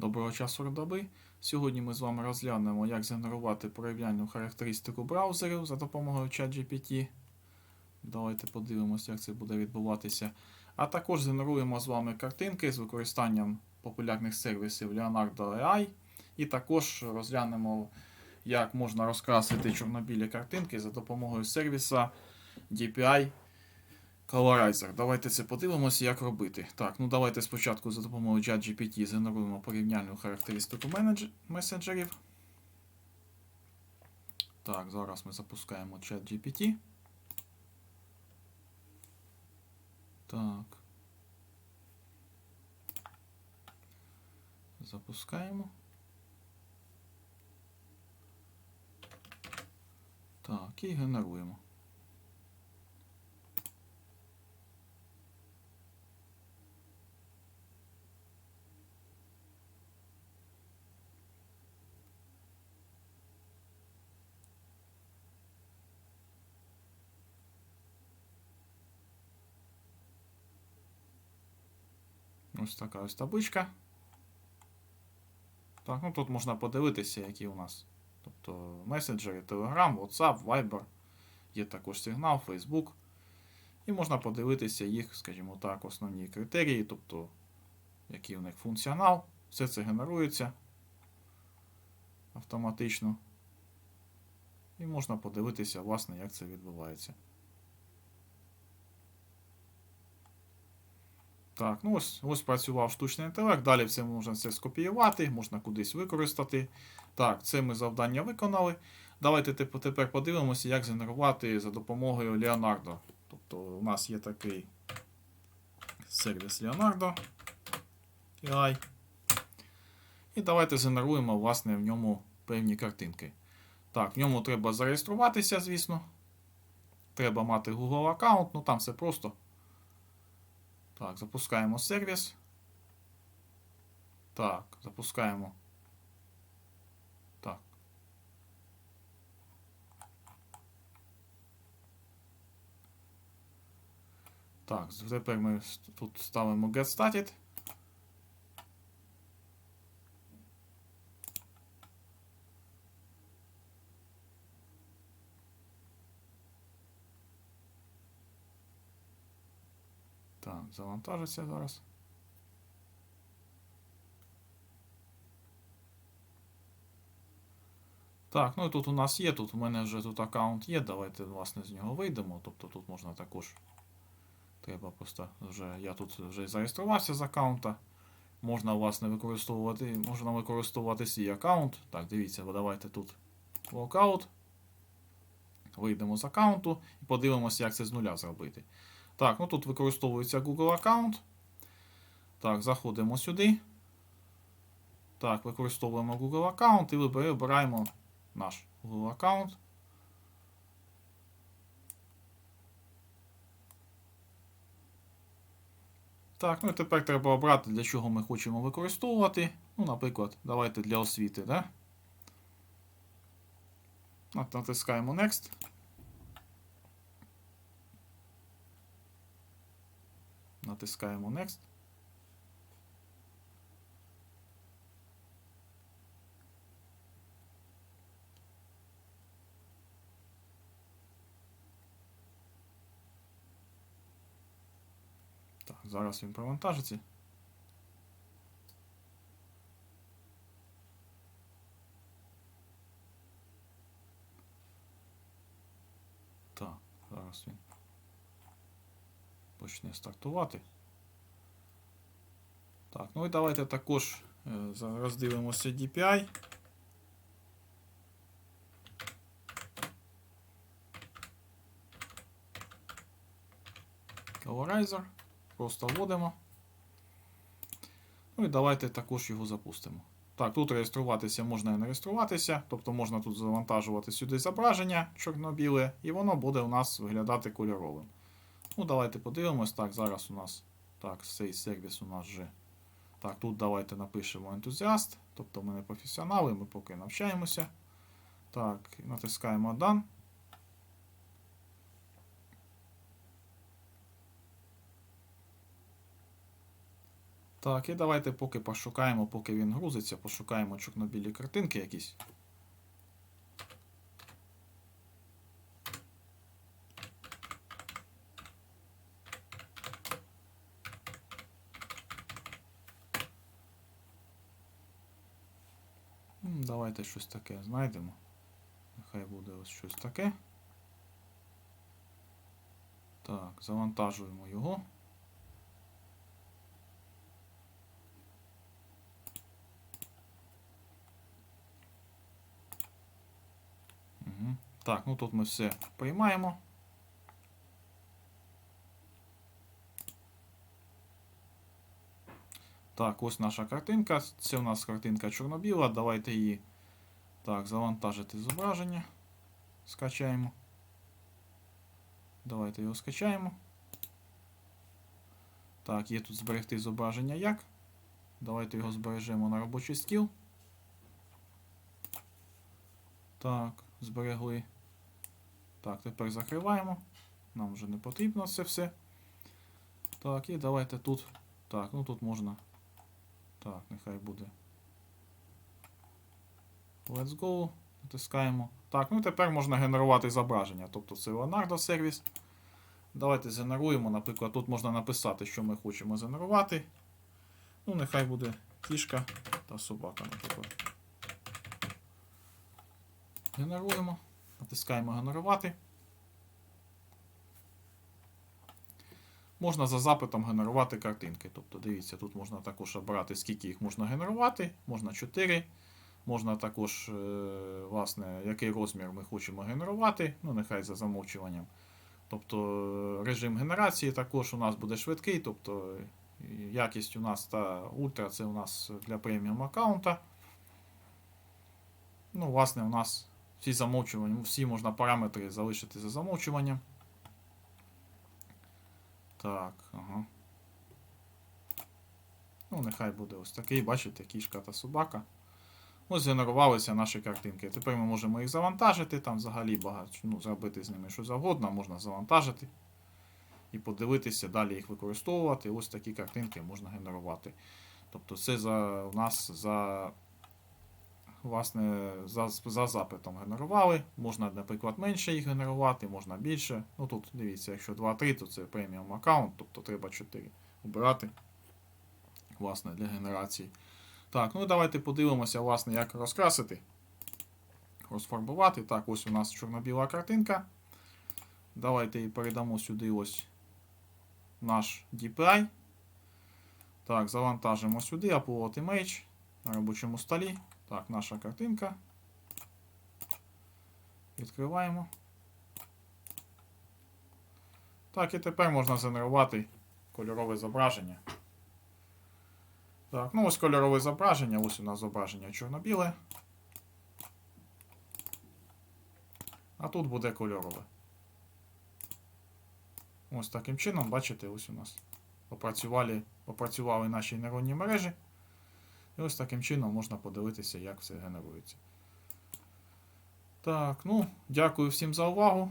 Доброго часу доби. Сьогодні ми з вами розглянемо, як згенерувати порівняльну характеристику браузерів за допомогою ChatGPT. Давайте подивимося, як це буде відбуватися. А також згенеруємо з вами картинки з використанням популярних сервісів Leonardo AI. І також розглянемо, як можна розкрасити чорнобілі картинки за допомогою сервіса DPI Colorizer. Давайте це подивимося, як робити. Так, ну давайте спочатку за допомогою ChatGPT згенеруємо порівняльну характеристику месенджерів. Так, зараз ми запускаємо ChatGPT. Так. Запускаємо. Так, і генеруємо. Ось така ось табличка. Так, ну тут можна подивитися, які у нас. Тобто месенджери, Telegram, WhatsApp, Viber. Є також сигнал, Facebook. І можна подивитися їх, скажімо так, основні критерії, тобто, який у них функціонал. Все це генерується автоматично. І можна подивитися, власне, як це відбувається. Так, ну ось ось працював штучний інтелект. Далі все можна це скопіювати, можна кудись використати. Так, це ми завдання виконали. Давайте тепер подивимося, як згенерувати за допомогою Leonardo. Тобто у нас є такий сервіс Leonardo AI. І давайте згенеруємо, власне, в ньому певні картинки. Так, в ньому треба зареєструватися, звісно. Треба мати Google аккаунт, ну там все просто. Так, запускаємо сервіс. Так, запускаємо. Так. Так, тепер ми тут ставимо Get Started. Так, завантажиться зараз. Так, ну і тут у нас є, тут у мене вже тут аккаунт є. Давайте, власне, з нього вийдемо. Тобто тут можна також. Треба просто вже. Я тут вже зареєструвався з аккаунта. Можна, власне, використовувати, можна використовувати свій аккаунт. Так, дивіться, давайте тут локаут. Вийдемо з аккаунту і подивимося, як це з нуля зробити. Так, ну тут використовується Google аккаунт. Так, заходимо сюди. Так, використовуємо Google аккаунт і вибираємо наш Google аккаунт. Так, ну і тепер треба обрати, для чого ми хочемо використовувати. Ну, наприклад, давайте для освіти, да? Натискаємо Next. Натискаємо Next. Так, зараз він провантажиться. Так, зараз він почне стартувати. Так, ну і давайте також е, роздивимося DPI. Colorizer. Просто вводимо. Ну і давайте також його запустимо. Так, тут реєструватися можна і не реєструватися, тобто можна тут завантажувати сюди зображення чорно-біле, і воно буде у нас виглядати кольоровим. Ну, давайте подивимось. Так, зараз у нас так, цей сервіс у нас вже. Так, тут давайте напишемо ентузіаст. Тобто ми не професіонали, ми поки навчаємося. Так, натискаємо Done. Так, і давайте поки пошукаємо, поки він грузиться, пошукаємо чорнобілі картинки якісь. Давайте щось таке знайдемо. Нехай буде ось щось таке. Так, завантажуємо його. Так, ну тут ми все приймаємо. Так, ось наша картинка. Це у нас картинка чорно-біла. Давайте її так, завантажити зображення. Скачаємо. Давайте його скачаємо. Так, є тут зберегти зображення як. Давайте його збережемо на робочий стіл. Так, зберегли. Так, тепер закриваємо. Нам вже не потрібно це все. Так, і давайте тут. Так, ну тут можна. Так, нехай буде. Let's go. Натискаємо. Так, ну тепер можна генерувати зображення. Тобто це Leonardo сервіс. Давайте згенеруємо. Наприклад, тут можна написати, що ми хочемо згенерувати. Ну, нехай буде кішка та собака, наприклад. Генеруємо. Натискаємо генерувати. Можна за запитом генерувати картинки. Тобто, дивіться, тут можна також обрати, скільки їх можна генерувати. Можна 4. Можна також, е, власне, який розмір ми хочемо генерувати. Ну, нехай за замовчуванням. Тобто е, режим генерації також у нас буде швидкий. Тобто якість у нас та ультра це у нас для преміум аккаунта. Ну, власне, у нас всі замовчування, всі можна параметри залишити за замовчуванням. Так, ага. Ну, нехай буде ось такий, бачите, кішка та собака. Ось згенерувалися наші картинки. Тепер ми можемо їх завантажити, там взагалі багато, ну, зробити з ними що завгодно, можна завантажити і подивитися, далі їх використовувати. Ось такі картинки можна генерувати. Тобто це за, у нас за, власне, за, за запитом генерували. Можна, наприклад, менше їх генерувати, можна більше. Ну тут дивіться, якщо 2-3, то це преміум аккаунт, тобто треба 4 обирати власне, для генерації. Так, ну і давайте подивимося, власне, як розкрасити, розфарбувати. Так, ось у нас чорно-біла картинка. Давайте її передамо сюди ось наш DPI. Так, завантажимо сюди, Upload Image на робочому столі. Так, наша картинка. Відкриваємо. Так, і тепер можна згенерувати кольорове зображення. Так, ну ось кольорове зображення, ось у нас зображення чорно-біле. А тут буде кольорове. Ось таким чином, бачите, ось у нас попрацювали, попрацювали наші нейронні мережі. І ось таким чином можна подивитися, як все генерується. Так, ну, дякую всім за увагу.